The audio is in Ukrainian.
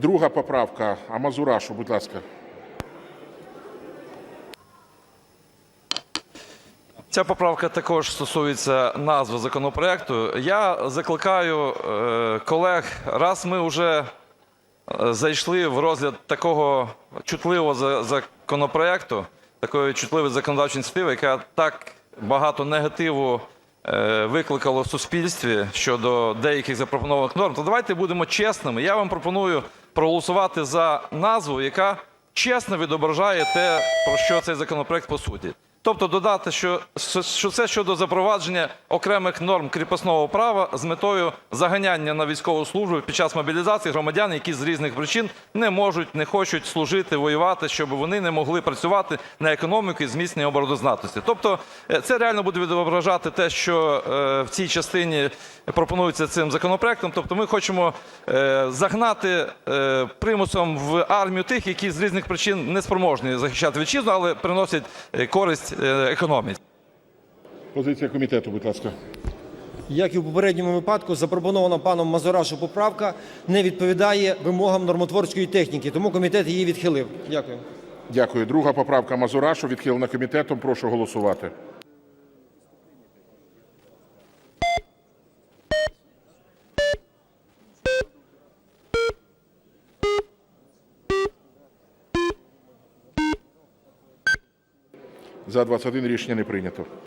Друга поправка. Амазурашу, будь ласка. Ця поправка також стосується назви законопроекту. Я закликаю е, колег, раз ми вже е, зайшли в розгляд такого чутливого законопроекту, такої чутливої законодавчої ініціативи, яка так багато негативу е, викликала в суспільстві щодо деяких запропонованих норм, то давайте будемо чесними. Я вам пропоную проголосувати за назву, яка чесно відображає те, про що цей законопроект по суті. Тобто додати, що, це щодо запровадження окремих норм кріпосного права з метою заганяння на військову службу під час мобілізації громадян, які з різних причин не можуть, не хочуть служити, воювати, щоб вони не могли працювати на економіку і зміцнення обороноздатності. Тобто е, це реально буде відображати те, що е, в цій частині пропонується цим законопроектом. Тобто ми хочемо е, загнати примусом в армію тих, які з різних причин не спроможні захищати вітчизну, але приносять користь е, економіці. Позиція комітету, будь ласка. Як і в попередньому випадку, запропонована паном Мазурашу поправка не відповідає вимогам нормотворчої техніки, тому комітет її відхилив. Дякую. Дякую. Друга поправка Мазурашу відхилена комітетом. Прошу голосувати. За 21 рішення не прийнято.